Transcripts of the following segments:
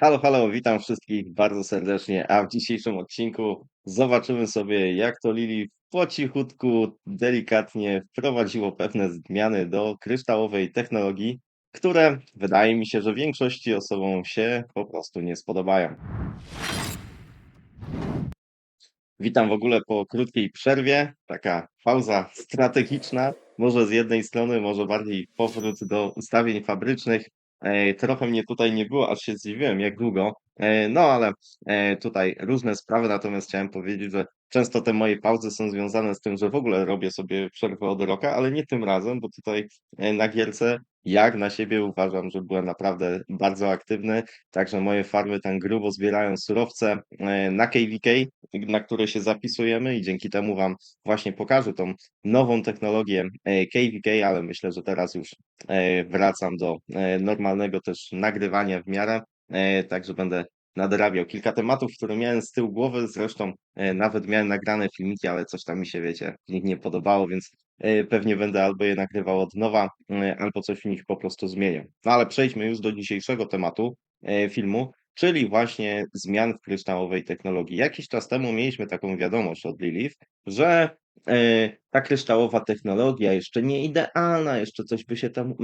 Halo, halo, witam wszystkich bardzo serdecznie, a w dzisiejszym odcinku zobaczymy sobie, jak to Lili po cichutku, delikatnie wprowadziło pewne zmiany do kryształowej technologii, które wydaje mi się, że większości osobom się po prostu nie spodobają. Witam w ogóle po krótkiej przerwie, taka pauza strategiczna, może z jednej strony, może bardziej powrót do ustawień fabrycznych. Trochę mnie tutaj nie było, aż się zdziwiłem, jak długo. No ale tutaj różne sprawy, natomiast chciałem powiedzieć, że często te moje pauzy są związane z tym, że w ogóle robię sobie przerwę od roka, ale nie tym razem, bo tutaj na gierce jak na siebie uważam, że byłem naprawdę bardzo aktywny, także moje farmy tam grubo zbierają surowce e, na KVK, na które się zapisujemy i dzięki temu Wam właśnie pokażę tą nową technologię e, KVK, ale myślę, że teraz już e, wracam do e, normalnego też nagrywania w miarę, e, także będę nadrabiał kilka tematów, które miałem z tyłu głowy, zresztą e, nawet miałem nagrane filmiki, ale coś tam mi się, wiecie, nie podobało, więc e, pewnie będę albo je nagrywał od nowa, e, albo coś w nich po prostu zmienię. No ale przejdźmy już do dzisiejszego tematu e, filmu, czyli właśnie zmian w kryształowej technologii. Jakiś czas temu mieliśmy taką wiadomość od Lilith, że ta kryształowa technologia jeszcze nie idealna, jeszcze coś by się tam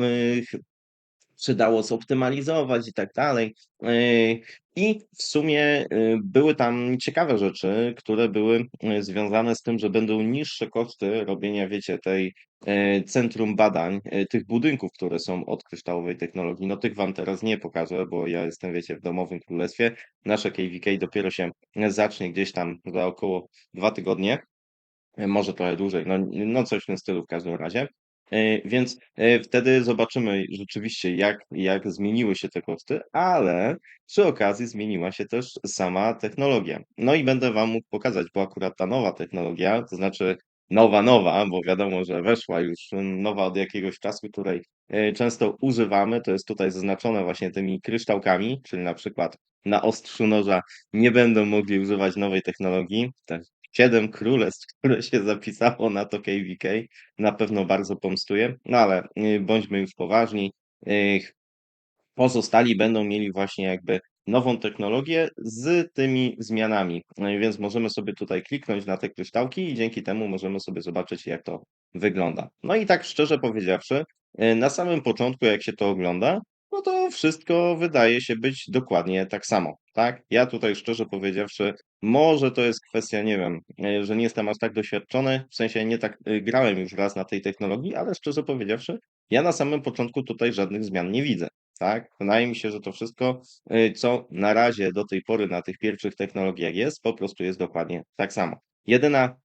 e, przydało zoptymalizować i tak dalej. Yy, I w sumie yy, były tam ciekawe rzeczy, które były yy, związane z tym, że będą niższe koszty robienia, wiecie, tej centrum badań, tych budynków, które są od kryształowej technologii. No tych wam teraz nie pokażę, bo ja jestem, wiecie, w domowym królestwie. Nasze KVK dopiero się zacznie gdzieś tam za około dwa tygodnie. Może trochę dłużej, no, no coś w tym stylu w każdym razie. E, Więc e, wtedy zobaczymy rzeczywiście, jak, jak zmieniły się te koszty, ale przy okazji zmieniła się też sama technologia. No i będę Wam mógł pokazać, bo akurat ta nowa technologia, to znaczy nowa, nowa, bo wiadomo, że weszła już nowa od jakiegoś czasu, której e, często używamy, to jest tutaj zaznaczone właśnie tymi kryształkami, czyli na przykład na ostrzu noża nie będą mogli używać nowej technologii. Te siedem królestw, które się zapisało na to KVK, na pewno bardzo pomstuje, no ale y, bądźmy już poważni. Pozostali będą mieli właśnie jakby nową technologię z tymi zmianami. No więc możemy sobie tutaj kliknąć na te kryształki i dzięki temu możemy sobie zobaczyć, jak to wygląda. No i tak szczerze powiedziawszy, y, na samym początku, jak się to ogląda, no to wszystko wydaje się być dokładnie tak samo, tak? Ja tutaj szczerze powiedziawszy, może to jest kwestia, nie wiem, y, że nie jestem aż tak doświadczony, w sensie nie tak y, grałem już raz na tej technologii, ale szczerze powiedziawszy, ja na samym początku tutaj żadnych zmian nie widzę. Tak, wydaje mi się, że to wszystko, y, co na razie do tej pory na tych pierwszych technologiach jest, po prostu jest dokładnie tak samo. Jedyna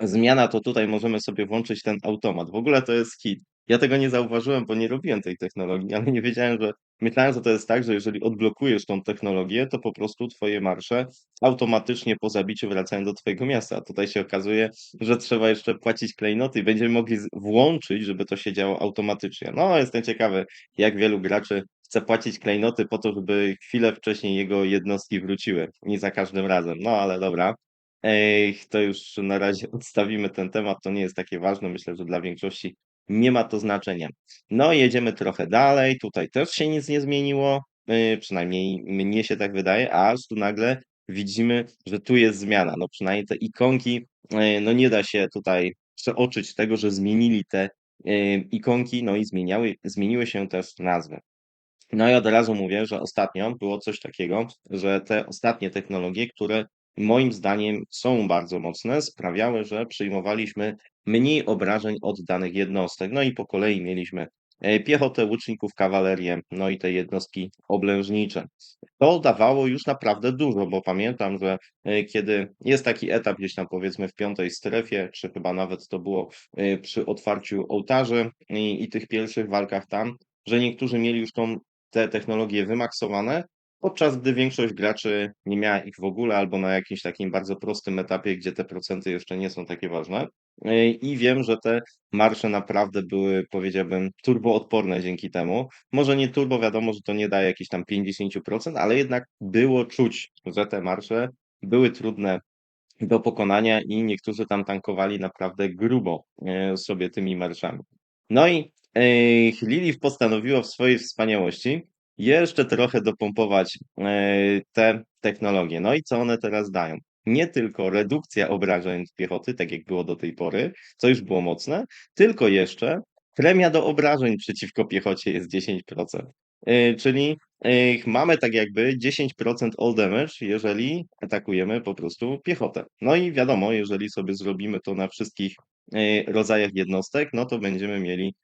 zmiana to tutaj możemy sobie włączyć ten automat. W ogóle to jest hit. Ja tego nie zauważyłem, bo nie robiłem tej technologii, ale nie wiedziałem, że myślałem, że to jest tak, że jeżeli odblokujesz tą technologię, to po prostu twoje marsze automatycznie po zabiciu wracają do twojego miasta. A tutaj się okazuje, że trzeba jeszcze płacić klejnoty i będziemy mogli włączyć, żeby to się działo automatycznie. No, jestem ciekawy, jak wielu graczy chce płacić klejnoty po to, żeby chwilę wcześniej jego jednostki wróciły. Nie za każdym razem. No, ale dobra. Ej, to już na razie odstawimy ten temat, to nie jest takie ważne. Myślę, że dla większości nie ma to znaczenia. No, jedziemy trochę dalej. Tutaj też się nic nie zmieniło, yy, przynajmniej mnie się tak wydaje, aż tu nagle widzimy, że tu jest zmiana. No, przynajmniej te ikonki, yy, no nie da się tutaj przeoczyć tego, że zmienili te yy, ikonki, no i zmieniały, zmieniły się też nazwy. No i od razu mówię, że ostatnio było coś takiego, że te ostatnie technologie, które moim zdaniem są bardzo mocne, sprawiały, że przyjmowaliśmy mniej obrażeń od danych jednostek. No i po kolei mieliśmy e, piechotę, łuczników, kawalerię, no i te jednostki oblężnicze. To dawało już naprawdę dużo, bo pamiętam, że e, kiedy jest taki etap gdzieś tam powiedzmy w piątej strefie, czy chyba nawet to było e, przy otwarciu ołtarzy i, i tych pierwszych walkach tam, że niektórzy mieli już tą te technologie wymaksowane, podczas gdy większość graczy nie miała ich w ogóle albo na jakimś takim bardzo prostym etapie, gdzie te procenty jeszcze nie są takie ważne. Yy, I wiem, że te marsze naprawdę były, powiedziałbym, turboodporne dzięki temu. Może nie turbo, wiadomo, że to nie daje jakichś tam 50%, ale jednak było czuć, że te marsze były trudne do pokonania i niektórzy tam tankowali naprawdę grubo yy, sobie tymi marszami. No i yy, Lilith postanowiła w swojej wspaniałości jeszcze trochę dopompować, te technologie. No i co one teraz dają? Nie tylko redukcja obrażeń piechoty, tak jak było do tej pory, co już było mocne, tylko jeszcze premia do obrażeń przeciwko piechocie jest 10%. Eee, czyli, eee, mamy tak jakby 10% all damage, jeżeli atakujemy po prostu piechotę. No i wiadomo, jeżeli sobie zrobimy to na wszystkich, eee, rodzajach jednostek, no to będziemy mieli,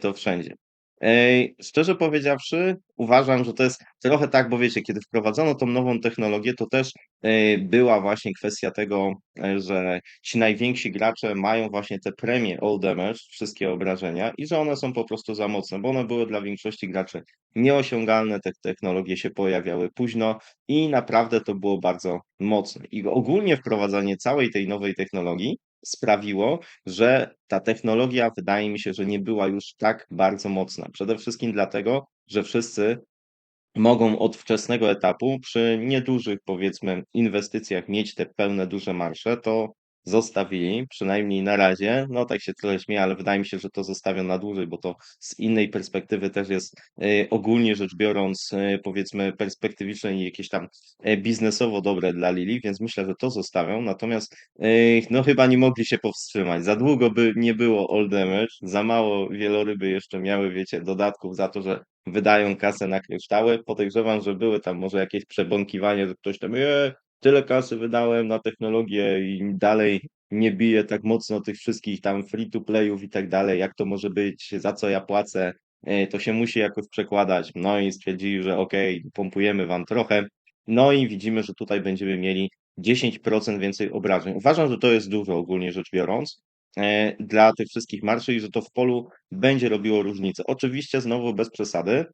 to wszędzie. Eee, szczerze powiedziawszy, uważam, że to jest trochę tak, bo wiecie, kiedy wprowadzono tą nową technologię, to też, eee, była właśnie kwestia tego, eee, że ci najwięksi gracze mają właśnie te premie all damage, wszystkie obrażenia i że one są po prostu za mocne, bo one były dla większości graczy nieosiągalne, te technologie się pojawiały późno i naprawdę to było bardzo mocne. I ogólnie wprowadzanie całej tej nowej technologii sprawiło, że ta technologia wydaje mi się, że nie była już tak bardzo mocna. Przede wszystkim dlatego, że wszyscy mogą od wczesnego etapu przy niedużych, powiedzmy, inwestycjach mieć te pełne duże marże, to zostawili, przynajmniej na razie. No tak się trochę śmieję, ale wydaje mi się, że to zostawią na dłużej, bo to z innej perspektywy też jest, eee, ogólnie rzecz biorąc, eee, powiedzmy perspektywiczne i jakieś tam, eee, biznesowo dobre dla Lili, więc myślę, że to zostawią. Natomiast, no chyba nie mogli się powstrzymać. Za długo by nie było all damage, za mało wieloryby jeszcze miały, wiecie, dodatków za to, że wydają kasę na kryształy. Podejrzewam, że były tam może jakieś przebąkiwanie, że ktoś tam: „Eee, tyle kasy wydałem na technologię i dalej nie bije tak mocno tych wszystkich tam free to playów i tak dalej. Jak to może być? Za co ja płacę? Eee, to się musi jakoś przekładać”. No i stwierdzili, że okej, pompujemy wam trochę. No i widzimy, że tutaj będziemy mieli 10% więcej obrażeń. Uważam, że to jest dużo ogólnie rzecz biorąc, eee, dla tych wszystkich marszy i że to w polu będzie robiło różnicę. Oczywiście znowu bez przesady,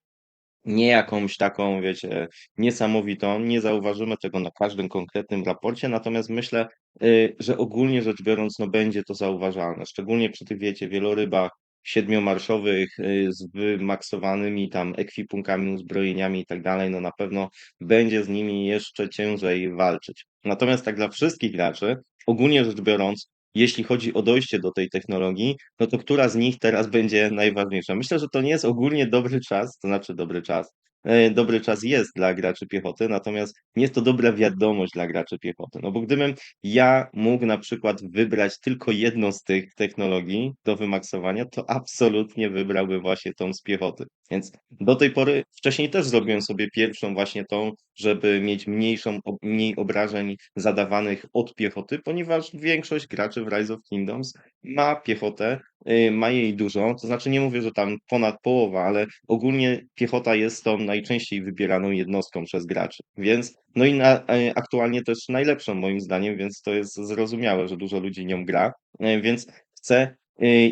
nie jakąś taką, wiecie, niesamowitą, nie zauważymy tego na każdym konkretnym raporcie, natomiast myślę, yy, że ogólnie rzecz biorąc, no będzie to zauważalne. Szczególnie przy tych, wiecie, wielorybach siedmiomarszowych, yy, z wymaksowanymi tam ekwipunkami, uzbrojeniami i tak dalej, no na pewno będzie z nimi jeszcze ciężej walczyć. Natomiast tak dla wszystkich graczy, ogólnie rzecz biorąc, jeśli chodzi o dojście do tej technologii, no to która z nich teraz będzie najważniejsza? Myślę, że to nie jest ogólnie dobry czas, to znaczy dobry czas, eee, dobry czas jest dla graczy piechoty, natomiast nie jest to dobra wiadomość dla graczy piechoty. No bo gdybym ja mógł na przykład wybrać tylko jedną z tych technologii do wymaksowania, to absolutnie wybrałbym właśnie tą z piechoty. Więc do tej pory wcześniej też zrobiłem sobie pierwszą właśnie tą, żeby mieć mniejszą mniej obrażeń zadawanych od piechoty, ponieważ większość graczy w Rise of Kingdoms ma piechotę, yy, ma jej dużo, to znaczy nie mówię, że tam ponad połowa, ale ogólnie piechota jest tą najczęściej wybieraną jednostką przez graczy. Więc no i na eee, aktualnie też najlepszą moim zdaniem, więc to jest zrozumiałe, że dużo ludzi nią gra. Eee, więc chcę,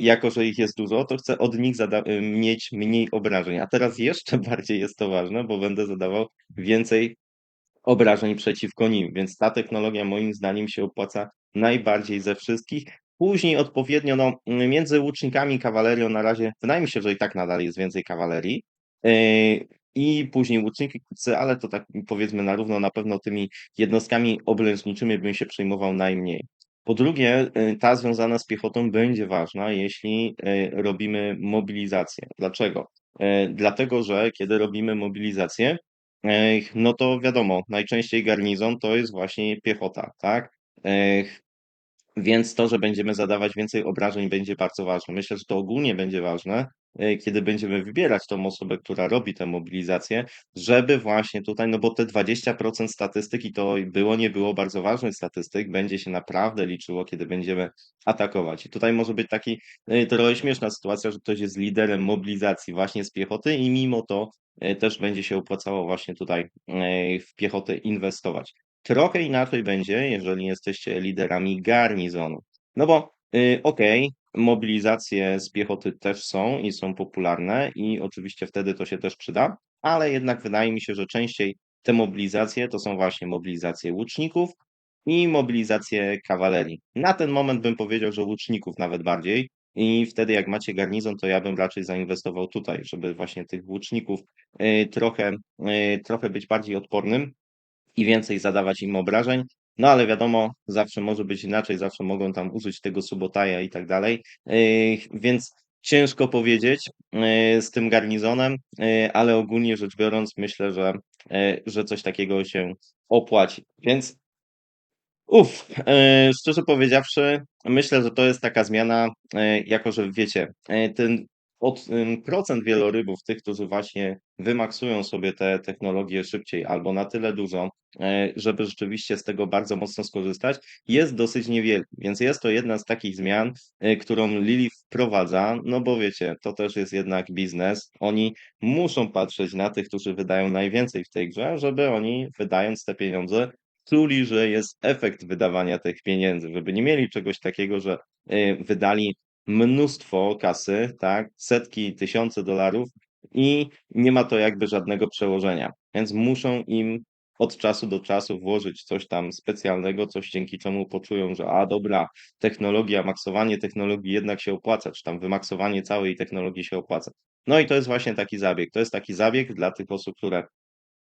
jako że ich jest dużo, to chcę od nich yy, mieć mniej obrażeń. A teraz jeszcze bardziej jest to ważne, bo będę zadawał więcej obrażeń przeciwko nim, więc ta technologia moim zdaniem się opłaca najbardziej ze wszystkich. Później odpowiednio, no, między łucznikami i kawalerią na razie wydaje mi się, że i tak nadal jest więcej kawalerii, yy, i później łuczniki, ale to tak powiedzmy na równo, na pewno tymi jednostkami obręczniczymi bym się przejmował najmniej. Po drugie, yy, ta związana z piechotą będzie ważna, jeśli, yy, robimy mobilizację. Dlaczego? Yy, dlatego, że kiedy robimy mobilizację, no to wiadomo, najczęściej garnizon to jest właśnie piechota, tak? Więc to, że będziemy zadawać więcej obrażeń będzie bardzo ważne. Myślę, że to ogólnie będzie ważne, kiedy będziemy wybierać tą osobę, która robi tę mobilizację, żeby właśnie tutaj no bo te 20% statystyki to było, nie było bardzo ważnych statystyk, będzie się naprawdę liczyło, kiedy będziemy atakować. I tutaj może być taki, yy, trochę śmieszna sytuacja, że ktoś jest liderem mobilizacji właśnie z piechoty i mimo to, yy, też będzie się opłacało właśnie tutaj, w piechotę inwestować. Trochę inaczej będzie, jeżeli jesteście liderami garnizonu. No bo, okej, mobilizacje z piechoty też są i są popularne i oczywiście wtedy to się też przyda, ale jednak wydaje mi się, że częściej te mobilizacje to są właśnie mobilizacje łuczników i mobilizacje kawalerii. Na ten moment bym powiedział, że łuczników nawet bardziej i wtedy jak macie garnizon, to ja bym raczej zainwestował tutaj, żeby właśnie tych łuczników, yy, trochę, yy, trochę być bardziej odpornym i więcej zadawać im obrażeń. No ale wiadomo, zawsze może być inaczej, zawsze mogą tam użyć tego Subotaja i tak dalej. Więc ciężko powiedzieć, yy, z tym garnizonem, yy, ale ogólnie rzecz biorąc myślę, że, yy, że coś takiego się opłaci. Więc Uf, e, szczerze powiedziawszy, myślę, że to jest taka zmiana, e, jako że wiecie, e, ten od, procent wielorybów, tych, którzy właśnie wymaksują sobie te technologie szybciej albo na tyle dużo, e, żeby rzeczywiście z tego bardzo mocno skorzystać, jest dosyć niewielki. Więc jest to jedna z takich zmian, e, którą Lili wprowadza, no bo wiecie, to też jest jednak biznes. Oni muszą patrzeć na tych, którzy wydają najwięcej w tej grze, żeby oni, wydając te pieniądze, czuli, że jest efekt wydawania tych pieniędzy, żeby nie mieli czegoś takiego, że y, wydali mnóstwo kasy, tak, setki, tysiące dolarów i nie ma to jakby żadnego przełożenia. Więc muszą im od czasu do czasu włożyć coś tam specjalnego, coś dzięki czemu poczują, że a dobra, technologia, maksowanie technologii jednak się opłaca, czy tam wymaksowanie całej technologii się opłaca. No i to jest właśnie taki zabieg. To jest taki zabieg dla tych osób, które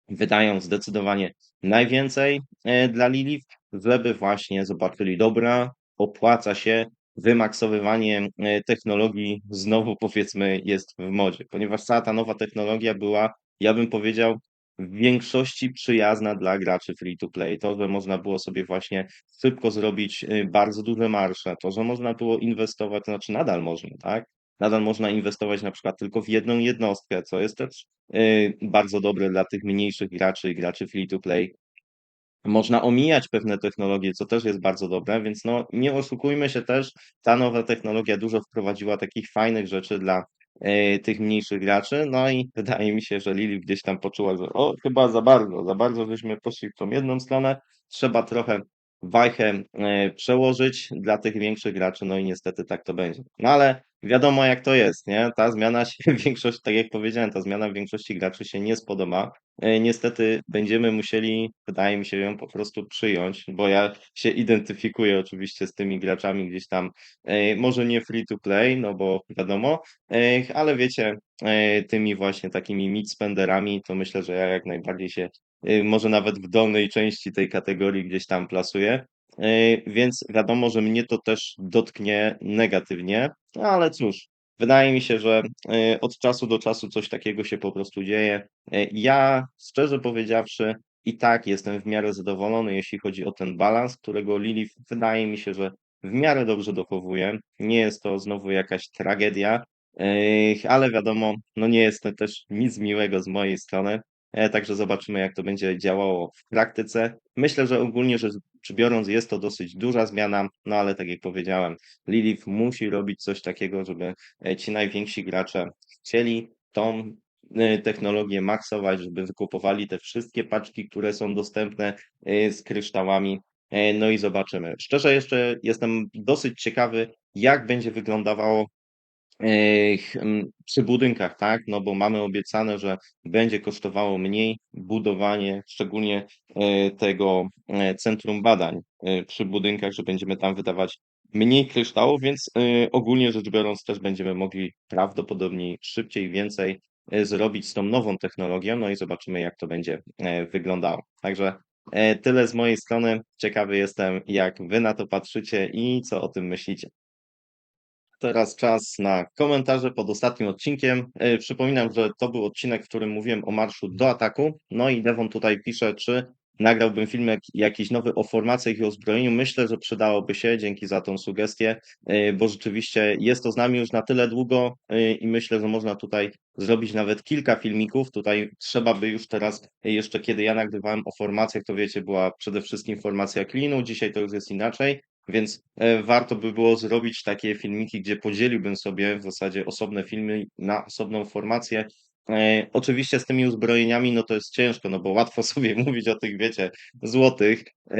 wydają zdecydowanie najwięcej e, dla Lilith, żeby właśnie zobaczyli, dobra, opłaca się, wymaksowywanie e, technologii znowu powiedzmy jest w modzie, ponieważ cała ta nowa technologia była, ja bym powiedział, w większości przyjazna dla graczy free to play. To, że można było sobie właśnie szybko zrobić e, bardzo duże marsze, to, że można było inwestować, to znaczy nadal można, tak? Nadal można inwestować na przykład tylko w jedną jednostkę, co jest też y, bardzo dobre dla tych mniejszych graczy i graczy free to play. Można omijać pewne technologie, co też jest bardzo dobre, więc no nie oszukujmy się też, ta nowa technologia dużo wprowadziła takich fajnych rzeczy dla e, tych mniejszych graczy, no i wydaje mi się, że Lili gdzieś tam poczuła, że o, chyba za bardzo, za bardzo żeśmy poszli w tą jedną stronę, trzeba trochę wajchę e, przełożyć dla tych większych graczy, no i niestety tak to będzie. No ale wiadomo jak to jest, nie? Ta zmiana się w większości, tak jak powiedziałem, ta zmiana w większości graczy się nie spodoba. E, niestety będziemy musieli, wydaje mi się, ją po prostu przyjąć, bo ja się identyfikuję oczywiście z tymi graczami gdzieś tam, e, może nie free to play, no bo wiadomo, ale wiecie, tymi właśnie takimi mid spenderami, to myślę, że ja jak najbardziej się może nawet w dolnej części tej kategorii gdzieś tam plasuję. Y, więc wiadomo, że mnie to też dotknie negatywnie, ale cóż, wydaje mi się, że y, od czasu do czasu coś takiego się po prostu dzieje. Ja, szczerze powiedziawszy, i tak jestem w miarę zadowolony, jeśli chodzi o ten balans, którego Lilith wydaje mi się, że w miarę dobrze dochowuje. Nie jest to znowu jakaś tragedia, ale wiadomo, no nie jest to też nic miłego z mojej strony. E, także zobaczymy, jak to będzie działało w praktyce. Myślę, że ogólnie rzecz biorąc, jest to dosyć duża zmiana, no ale tak jak powiedziałem, Lilith musi robić coś takiego, żeby e, ci najwięksi gracze chcieli tą e, technologię maksować, żeby wykupowali te wszystkie paczki, które są dostępne z kryształami. No i zobaczymy. Szczerze jeszcze jestem dosyć ciekawy, jak będzie wyglądało przy budynkach, tak, no bo mamy obiecane, że będzie kosztowało mniej budowanie, szczególnie e, tego e, centrum badań e, przy budynkach, że będziemy tam wydawać mniej kryształów, więc ogólnie rzecz biorąc też będziemy mogli prawdopodobnie szybciej więcej zrobić z tą nową technologią, no i zobaczymy jak to będzie wyglądało. Także tyle z mojej strony. Ciekawy jestem, jak wy na to patrzycie i co o tym myślicie. Teraz czas na komentarze pod ostatnim odcinkiem. E, przypominam, że to był odcinek, w którym mówiłem o marszu do ataku. No i Devon tutaj pisze, czy nagrałbym filmek jakiś nowy o formacjach i o zbrojeniu. Myślę, że przydałoby się, dzięki za tą sugestię, e, bo rzeczywiście jest to z nami już na tyle długo e, i myślę, że można tutaj zrobić nawet kilka filmików. Tutaj trzeba by już teraz, jeszcze kiedy ja nagrywałem o formacjach, to wiecie, była przede wszystkim formacja Klinu, dzisiaj to już jest inaczej. Więc e, warto by było zrobić takie filmiki, gdzie podzieliłbym sobie w zasadzie osobne filmy na osobną formację. E, oczywiście z tymi uzbrojeniami, no to jest ciężko, no bo łatwo sobie mówić o tych, wiecie, złotych e,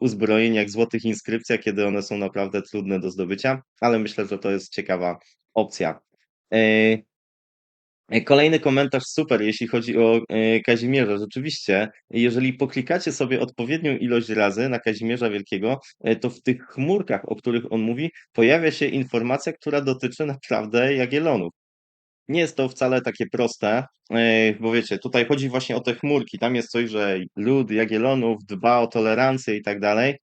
uzbrojeniach, złotych inskrypcjach, kiedy one są naprawdę trudne do zdobycia, ale myślę, że to jest ciekawa opcja. E, kolejny komentarz super, jeśli chodzi o e, Kazimierza. Rzeczywiście, jeżeli poklikacie sobie odpowiednią ilość razy na Kazimierza Wielkiego, e, to w tych chmurkach, o których on mówi, pojawia się informacja, która dotyczy naprawdę Jagiellonów. Nie jest to wcale takie proste, bo wiecie, tutaj chodzi właśnie o te chmurki. Tam jest coś, że lud Jagiellonów dba o tolerancję i tak dalej.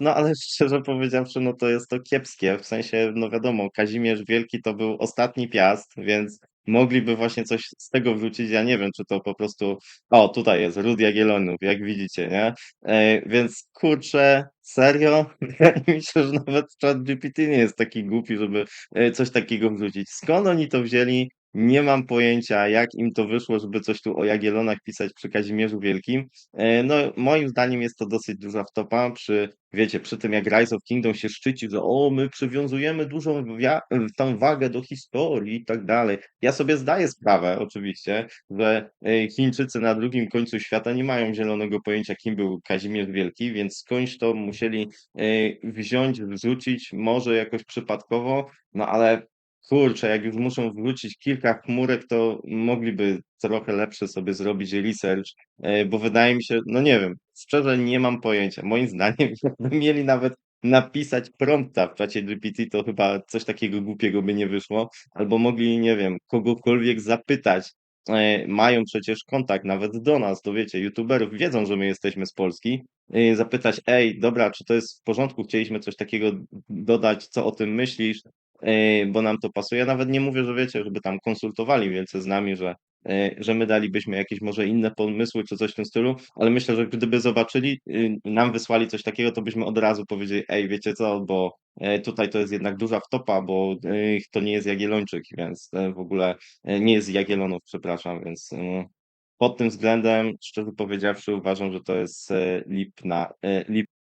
No, ale szczerze powiedziawszy, no to jest to kiepskie. W sensie, no wiadomo, Kazimierz Wielki to był ostatni Piast, więc mogliby właśnie coś z tego wrzucić. Ja nie wiem, czy to po prostu o, tutaj jest Ród Jagiellonów, jak widzicie, nie? E, więc kurczę, serio? Się, że nawet ChatGPT nie jest taki głupi, żeby e, coś takiego wrzucić. Skąd oni to wzięli? Nie mam pojęcia, jak im to wyszło, żeby coś tu o Jagiellonach pisać przy Kazimierzu Wielkim. E, No, moim zdaniem jest to dosyć duża wtopa przy, wiecie, przy tym jak Rise of Kingdom się szczyci, że o, my przywiązujemy dużą tą wagę do historii i tak dalej. Ja sobie zdaję sprawę, oczywiście, że e, Chińczycy na drugim końcu świata nie mają zielonego pojęcia, kim był Kazimierz Wielki, więc skądś to musieli e, wziąć, wrzucić, może jakoś przypadkowo, no ale kurczę, jak już muszą wrzucić kilka chmurek, to mogliby trochę lepszy sobie zrobić research, e, bo wydaje mi się, no nie wiem, szczerze nie mam pojęcia. Moim zdaniem, jakby mieli nawet napisać prompta w czacie GPT, to chyba coś takiego głupiego by nie wyszło, albo mogli, nie wiem, kogokolwiek zapytać. E, Mają przecież kontakt nawet do nas, to wiecie, youtuberów wiedzą, że my jesteśmy z Polski. e, Zapytać, ej, dobra, czy to jest w porządku? Chcieliśmy coś takiego dodać, co o tym myślisz? E, bo nam to pasuje. Ja nawet nie mówię, że wiecie, żeby tam konsultowali wielce z nami, że, e, że my dalibyśmy jakieś może inne pomysły czy coś w tym stylu, ale myślę, że gdyby zobaczyli, y, nam wysłali coś takiego, to byśmy od razu powiedzieli, ej, wiecie co, bo e, tutaj to jest jednak duża wtopa, bo to nie jest Jagiellończyk, więc w ogóle nie jest Jagiellonów, przepraszam, więc pod tym względem, szczerze powiedziawszy, uważam, że to jest lipna, lipna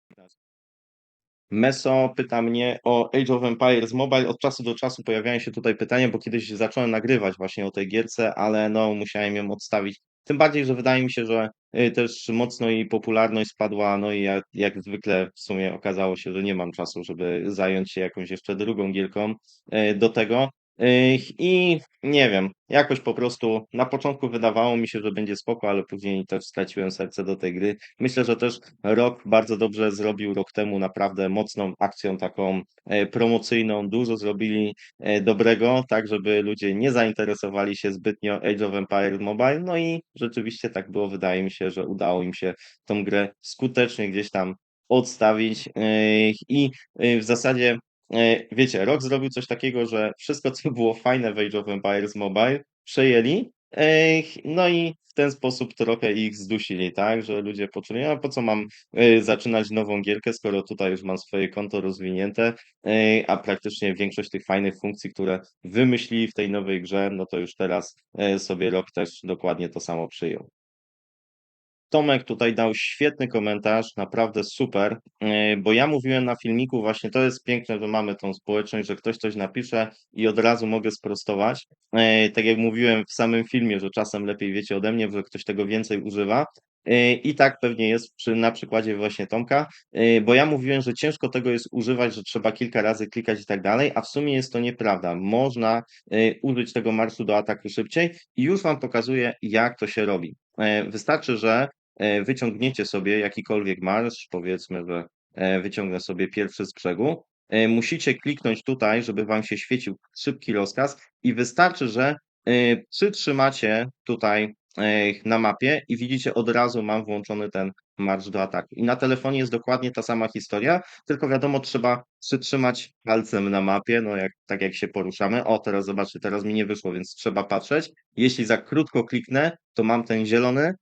Meso pyta mnie o Age of Empires Mobile. Od czasu do czasu pojawiają się tutaj pytania, bo kiedyś zacząłem nagrywać właśnie o tej gierce, ale no musiałem ją odstawić. Tym bardziej, że wydaje mi się, że y, też mocno jej popularność spadła, no i jak, jak zwykle w sumie okazało się, że nie mam czasu, żeby zająć się jakąś jeszcze drugą gierką y, do tego. I nie wiem, jakoś po prostu na początku wydawało mi się, że będzie spoko, ale później też straciłem serce do tej gry. Myślę, że też Rok bardzo dobrze zrobił rok temu naprawdę mocną akcją taką e, promocyjną. Dużo zrobili e, dobrego, tak żeby ludzie nie zainteresowali się zbytnio Age of Empires Mobile. No i rzeczywiście tak było. Wydaje mi się, że udało im się tą grę skutecznie gdzieś tam odstawić. I e, w zasadzie wiecie, Rok zrobił coś takiego, że wszystko, co było fajne w Age of Empires Mobile, przejęli. e, No i w ten sposób trochę ich zdusili, tak? Że ludzie poczuli, a po co mam y, zaczynać nową gierkę, skoro tutaj już mam swoje konto rozwinięte, a praktycznie większość tych fajnych funkcji, które wymyślili w tej nowej grze, no to już teraz sobie rok też dokładnie to samo przyjął. Tomek tutaj dał świetny komentarz, naprawdę super, yy, bo ja mówiłem na filmiku właśnie, to jest piękne, że mamy tą społeczność, że ktoś coś napisze i od razu mogę sprostować. Yy, Tak jak mówiłem w samym filmie, że czasem lepiej wiecie ode mnie, że ktoś tego więcej używa. Yy, I tak pewnie jest przy, na przykładzie właśnie Tomka, bo ja mówiłem, że ciężko tego jest używać, że trzeba kilka razy klikać i tak dalej, a w sumie jest to nieprawda. Można użyć tego marszu do ataku szybciej i już Wam pokazuję, jak to się robi. Wystarczy, że wyciągniecie sobie jakikolwiek marsz, powiedzmy, że e, wyciągnę sobie pierwszy z brzegu, e, musicie kliknąć tutaj, żeby Wam się świecił szybki rozkaz i wystarczy, że e, przytrzymacie tutaj e, na mapie i widzicie od razu mam włączony ten marsz do ataku. I na telefonie jest dokładnie ta sama historia, tylko wiadomo, trzeba przytrzymać palcem na mapie, no jak, tak jak się poruszamy. O, teraz zobaczcie, teraz mi nie wyszło, więc trzeba patrzeć. Jeśli za krótko kliknę, to mam ten zielony,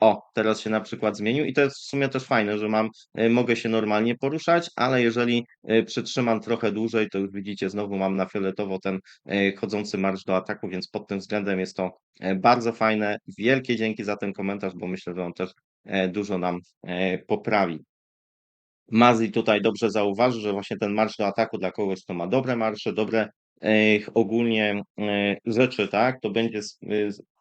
o, teraz się na przykład zmienił i to jest w sumie też fajne, że mam, e, mogę się normalnie poruszać, ale jeżeli e, przytrzymam trochę dłużej, to już widzicie, znowu mam na fioletowo ten e, chodzący marsz do ataku, więc pod tym względem jest to bardzo fajne. Wielkie dzięki za ten komentarz, bo myślę, że on też dużo nam poprawi. Mazli tutaj dobrze zauważył, że właśnie ten marsz do ataku dla kogoś, kto ma dobre marsze, dobre ogólnie e, rzeczy, tak, to będzie z-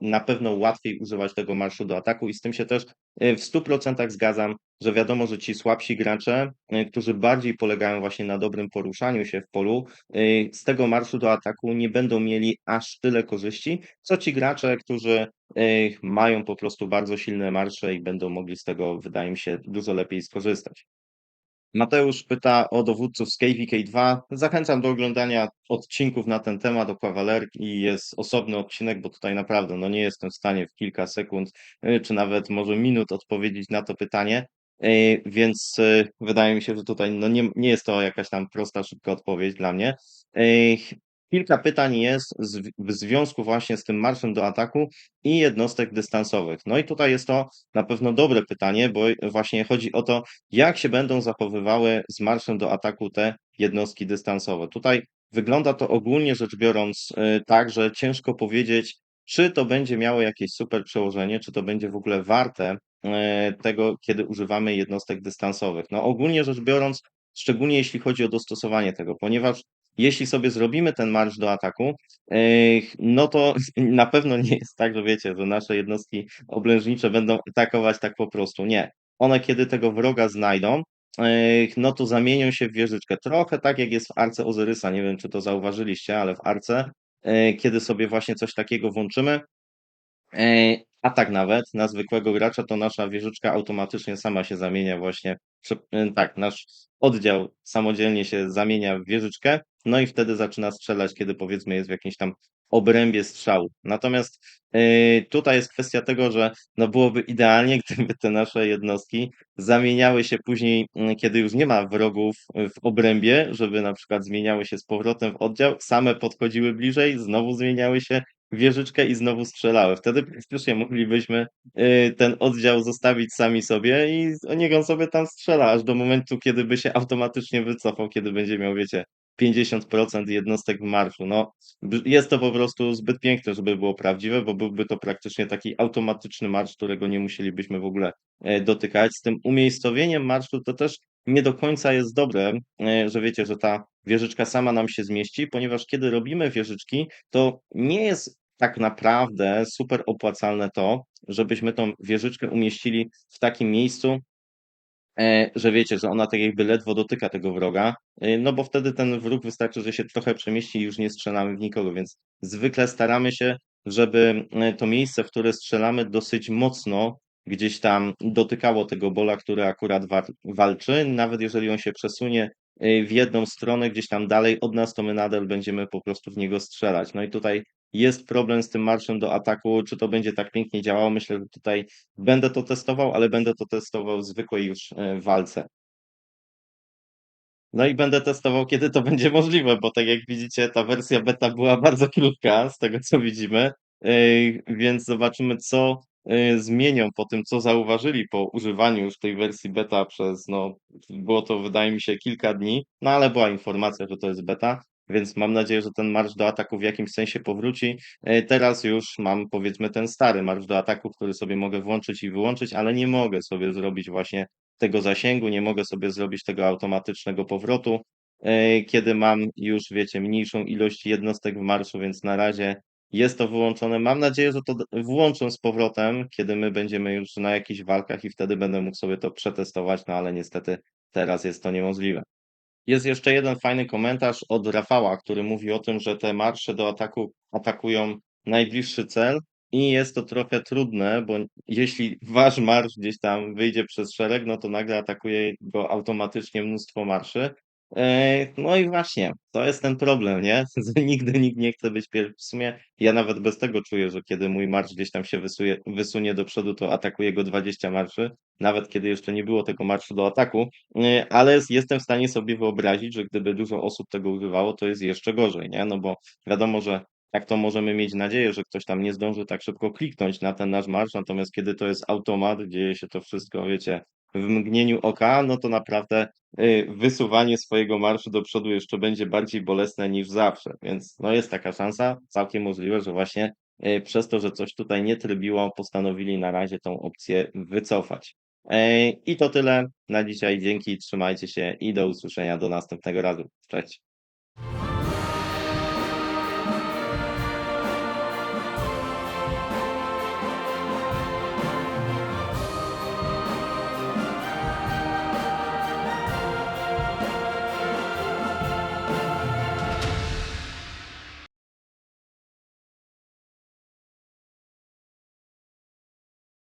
na pewno łatwiej używać tego marszu do ataku i z tym się też e, w 100% zgadzam, że wiadomo, że ci słabsi gracze, e, którzy bardziej polegają właśnie na dobrym poruszaniu się w polu, e, z tego marszu do ataku nie będą mieli aż tyle korzyści, co ci gracze, którzy e, mają po prostu bardzo silne marsze i będą mogli z tego, wydaje mi się, dużo lepiej skorzystać. Mateusz pyta o dowódców z KVK2. Zachęcam do oglądania odcinków na ten temat o kawalerki. Jest osobny odcinek, bo tutaj naprawdę no nie jestem w stanie w kilka sekund, y, czy nawet może minut odpowiedzieć na to pytanie. Yy, więc, yy, wydaje mi się, że tutaj, no, nie nie jest to jakaś tam prosta, szybka odpowiedź dla mnie. Kilka pytań jest w związku właśnie z tym marszem do ataku i jednostek dystansowych. No i tutaj jest to na pewno dobre pytanie, bo właśnie chodzi o to, jak się będą zachowywały z marszem do ataku te jednostki dystansowe. Tutaj wygląda to ogólnie rzecz biorąc, yy, tak, że ciężko powiedzieć, czy to będzie miało jakieś super przełożenie, czy to będzie w ogóle warte, yy, tego, kiedy używamy jednostek dystansowych. No, ogólnie rzecz biorąc, szczególnie jeśli chodzi o dostosowanie tego, ponieważ jeśli sobie zrobimy ten marsz do ataku, no to na pewno nie jest tak, że wiecie, że nasze jednostki oblężnicze będą atakować tak po prostu. Nie. One kiedy tego wroga znajdą, no to zamienią się w wieżyczkę. Trochę tak jak jest w Arce Ozyrysa, nie wiem, czy to zauważyliście, ale w Arce, yy, kiedy sobie właśnie coś takiego włączymy, yy, atak nawet na zwykłego gracza, to nasza wieżyczka automatycznie sama się zamienia właśnie yy, tak, nasz oddział samodzielnie się zamienia w wieżyczkę, no i wtedy zaczyna strzelać, kiedy powiedzmy jest w jakimś tam obrębie strzału. Natomiast, yy, tutaj jest kwestia tego, że no byłoby idealnie, gdyby te nasze jednostki zamieniały się później, yy, kiedy już nie ma wrogów w obrębie, żeby na przykład zmieniały się z powrotem w oddział, same podchodziły bliżej, znowu zmieniały się wieżyczkę i znowu strzelały. Wtedy praktycznie moglibyśmy, yy, ten oddział zostawić sami sobie i niech on sobie tam strzela, aż do momentu, kiedy by się automatycznie wycofał, kiedy będzie miał, wiecie, 50% jednostek w marszu. No, jest to po prostu zbyt piękne, żeby było prawdziwe, bo byłby to praktycznie taki automatyczny marsz, którego nie musielibyśmy w ogóle, yy, dotykać. Z tym umiejscowieniem marszu to też nie do końca jest dobre, yy, że wiecie, że ta wieżyczka sama nam się zmieści, ponieważ kiedy robimy wieżyczki, to nie jest tak naprawdę super opłacalne to, żebyśmy tą wieżyczkę umieścili w takim miejscu, yy, że wiecie, że ona tak jakby ledwo dotyka tego wroga, yy, no bo wtedy ten wróg wystarczy, że się trochę przemieści i już nie strzelamy w nikogo, więc zwykle staramy się, żeby, yy, to miejsce, w które strzelamy, dosyć mocno gdzieś tam dotykało tego bola, który akurat walczy. Nawet jeżeli on się przesunie, w jedną stronę, gdzieś tam dalej od nas, to my nadal będziemy po prostu w niego strzelać. No i tutaj jest problem z tym marszem do ataku, czy to będzie tak pięknie działało. Myślę, że tutaj będę to testował, ale będę to testował w zwykłej już, walce. No i będę testował, kiedy to będzie możliwe, bo tak jak widzicie, ta wersja beta była bardzo krótka, z tego co widzimy, yy, więc zobaczymy, co, zmienią po tym, co zauważyli po używaniu już tej wersji beta przez, no, było to wydaje mi się kilka dni, no ale była informacja, że to jest beta, więc mam nadzieję, że ten marsz do ataku w jakimś sensie powróci. Yy, teraz już mam, powiedzmy, ten stary marsz do ataku, który sobie mogę włączyć i wyłączyć, ale nie mogę sobie zrobić właśnie tego zasięgu, nie mogę sobie zrobić tego automatycznego powrotu, yy, kiedy mam już, wiecie, mniejszą ilość jednostek w marszu, więc na razie jest to wyłączone. Mam nadzieję, że to włączą z powrotem, kiedy my będziemy już na jakichś walkach i wtedy będę mógł sobie to przetestować, no ale niestety teraz jest to niemożliwe. Jest jeszcze jeden fajny komentarz od Rafała, który mówi o tym, że te marsze do ataku atakują najbliższy cel i jest to trochę trudne, bo jeśli wasz marsz gdzieś tam wyjdzie przez szereg, no to nagle atakuje go automatycznie mnóstwo marszy. No i właśnie, to jest ten problem, nie? Że nigdy nikt nie chce być pierwszy. W sumie ja nawet bez tego czuję, że kiedy mój marsz gdzieś tam się wysuje wysunie do przodu, to atakuje go 20 marszy, nawet kiedy jeszcze nie było tego marszu do ataku, yy, ale jestem w stanie sobie wyobrazić, że gdyby dużo osób tego używało, to jest jeszcze gorzej, nie? No bo wiadomo, że tak to możemy mieć nadzieję, że ktoś tam nie zdąży tak szybko kliknąć na ten nasz marsz, natomiast kiedy to jest automat, dzieje się to wszystko, wiecie, w mgnieniu oka, no to naprawdę, yy, wysuwanie swojego marszu do przodu jeszcze będzie bardziej bolesne niż zawsze, więc no jest taka szansa, całkiem możliwe, że właśnie, yy, przez to, że coś tutaj nie trybiło, postanowili na razie tą opcję wycofać. Yy, i to tyle na dzisiaj. Dzięki, trzymajcie się i do usłyszenia do następnego razu. Cześć.